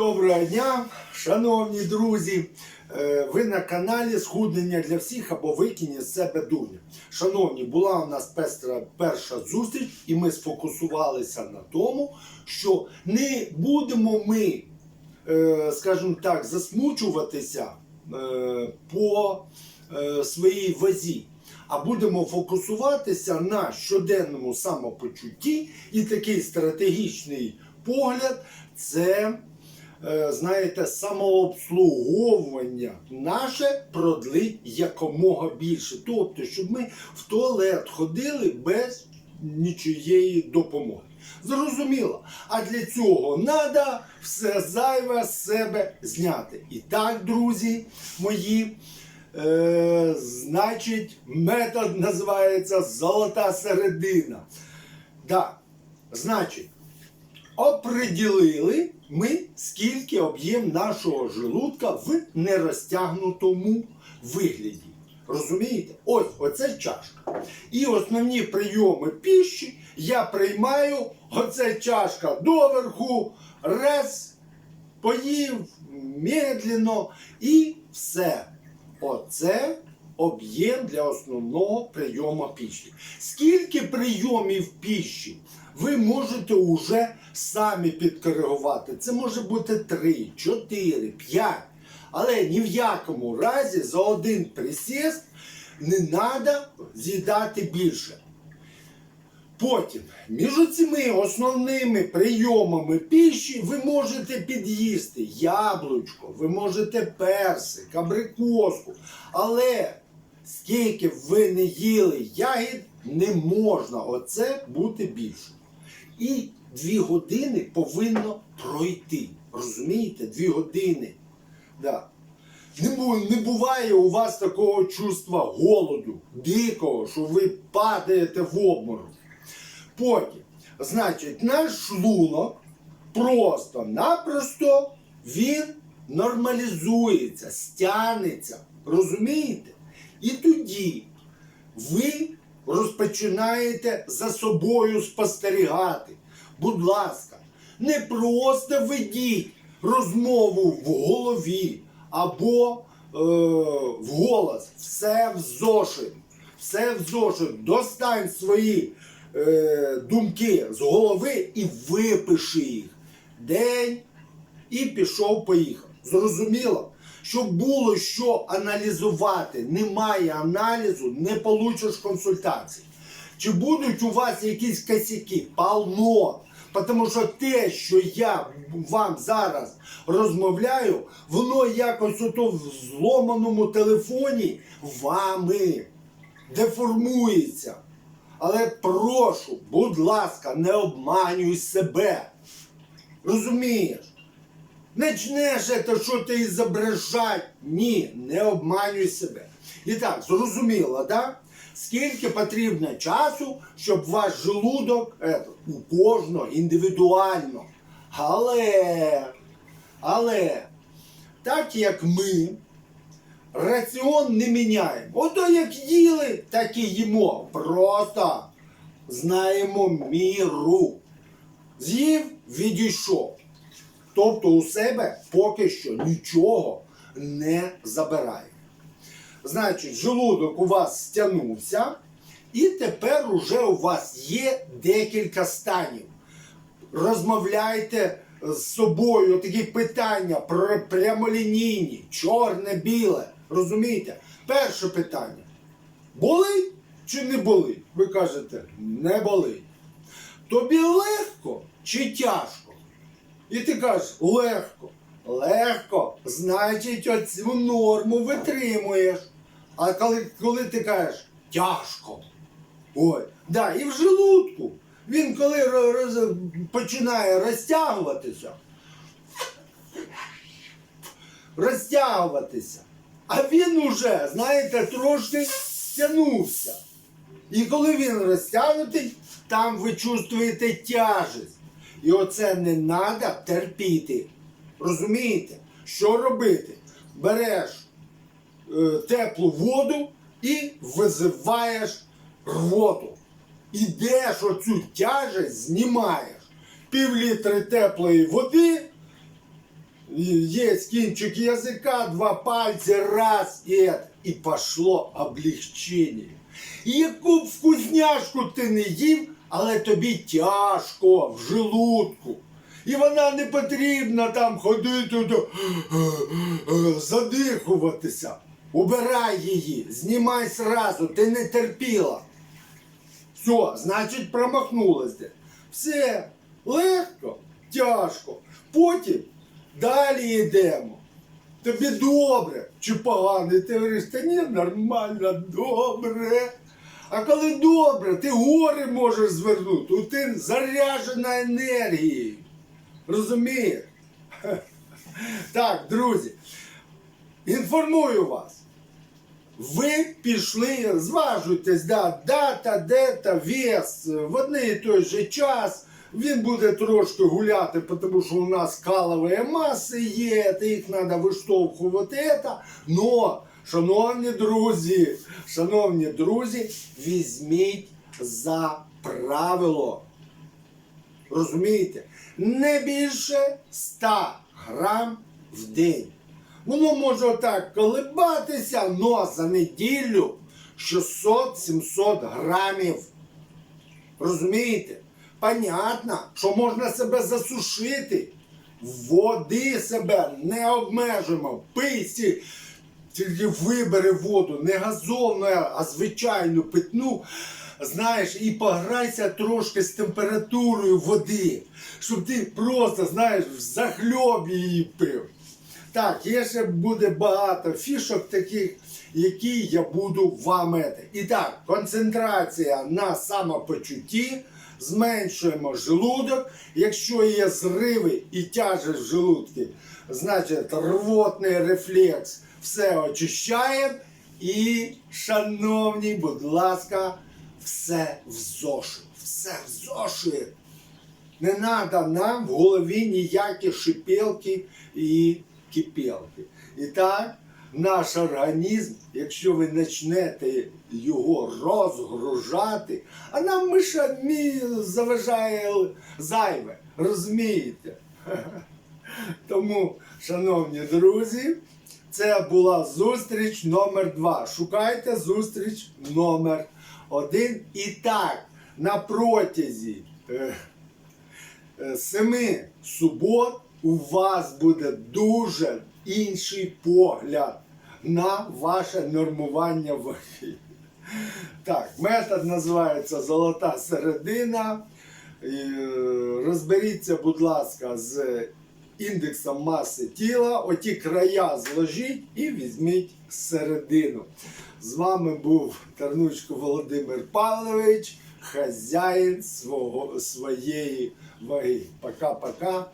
Доброго дня, шановні друзі. Е, Ви на каналі Схуднення для всіх або викинь з себе дурня. Шановні, була у нас пестра перша зустріч, і ми сфокусувалися на тому, що не будемо ми, е, скажімо так, засмучуватися е, по своїй вазі. А будемо фокусуватися на щоденному самопочутті і такий стратегічний погляд це, знаєте, самообслуговування наше продли якомога більше. Тобто, щоб ми в туалет ходили без нічиєї допомоги. Зрозуміло. А для цього треба все зайве з себе зняти. І так, друзі мої. Е, значить, метод називається золота середина. Да. Значить, оприділили ми, скільки об'єм нашого желудка в нерозтягнутому вигляді. Розумієте? Ось оце чашка. І основні прийоми піші я приймаю оце чашка доверху, раз, поїв медленно і все. Оце об'єм для основного прийому піші. Скільки прийомів піші ви можете уже самі підкоригувати? Це може бути 3, 4, 5. Але ні в якому разі за один присіст не треба з'їдати більше. Потім, між цими основними прийомами піші ви можете під'їсти яблучко, ви можете персик, абрикоску. Але скільки б ви не їли ягід, не можна оце бути більше. І дві години повинно пройти. Розумієте? Дві години. Да. Не, бу- не буває у вас такого чувства голоду, дикого, що ви падаєте в обморок. Потім, значить, наш шлунок просто-напросто він нормалізується, стягнеться. Розумієте? І тоді ви розпочинаєте за собою спостерігати. Будь ласка, не просто ведіть розмову в голові або е, в голос. Все в зошит. Все в зошит. Достань свої е, думки з голови і випиши їх. День і пішов, поїхав. Зрозуміло? Щоб було що аналізувати, немає аналізу, не получиш консультації. Чи будуть у вас якісь косяки? Полно. Тому що те, що я вам зараз розмовляю, воно якось ото в зломаному телефоні вами деформується. Але прошу, будь ласка, не обманюй себе. Розумієш? Начнеш це, що ти зображать. Ні, не обманюй себе. І так, зрозуміло, да? Скільки потрібно часу, щоб ваш желудок, е, у кожного індивідуально. Але, але, так як ми раціон не міняємо. Ото як їли, так і їмо. Просто знаємо міру. З'їв, відійшов. Тобто у себе поки що нічого не забирає. Значить, желудок у вас стягнувся, і тепер уже у вас є декілька станів. Розмовляйте з собою такі питання про прямолінійні, чорне, біле. Розумієте? Перше питання. Болить чи не болить? Ви кажете, не болить. Тобі легко чи тяжко? І ти кажеш, легко. Легко, значить, оцю норму витримуєш. А коли, коли ти кажеш тяжко. Ой, да, і в желудку. Він коли ро- роз- починає розтягуватися, розтягуватися, а він уже, знаєте, трошки стягнувся. І коли він розтягнутий, там ви чувствуєте тяжесть. І оце не треба терпіти. Розумієте? Що робити? Береш е, теплу воду і визиваєш рвоту. Ідеш оцю тяжесть, знімаєш. Пів літри теплої води є кінчик язика, два пальці, раз, і, і пошло облегчення. Яку б вкусняшку ти не їв, але тобі тяжко в желудку. І вона не потрібна там ходити, до- задихуватися. Убирай її, знімай сразу, ти не терпіла. Все, значить, промахнулась де. Все, легко, тяжко. Потім далі йдемо. Тобі добре чи погано, ти говориш, та ні, нормально, добре. А коли добре, ти гори можеш звернути, у ти заряджена енергією. Розумієш? Так, друзі, інформую вас. Ви пішли, зважуйтесь, да, дата, дета, вес в один і той же час. Він буде трошки гуляти, тому що у нас калові маси є, їх треба виштовхувати. Но, шановні друзі, шановні друзі, візьміть за правило. Розумієте? Не більше 100 грам в день. Воно може отак колебатися, но за неділю 600-700 грамів. Розумієте? Понятно, що можна себе засушити. Води себе не обмежуємо. Пийте, тільки вибери воду, не газовну, а звичайну питну. Знаєш, і пограйся трошки з температурою води, щоб ти просто, знаєш, в захльобі її пив. Так, є ще буде багато фішок таких, які я буду вам. ете. І так, концентрація на самопочутті, зменшуємо желудок. Якщо є зриви і тяжесть в желудці, значить рвотний рефлекс все очищаємо. І, шановні, будь ласка, все в зошит. Все в зошит. Не треба нам в голові ніякі шипілки і кипілки. І так, наш організм, якщо ви почнете його розгружати, а нам миша заважає зайве, розумієте? Тому, шановні друзі, це була зустріч номер два. Шукайте зустріч номер один. І так, на протязі. е, е, семи субот у вас буде дуже інший погляд на ваше нормування ваги. Так, метод називається Золота середина. Е, Розберіться, будь ласка, з індексом маси тіла. Оті края зложіть і візьміть середину. З вами був Тарнучко Володимир Павлович, хазяїн свого, своєї ваги. Пока-пока.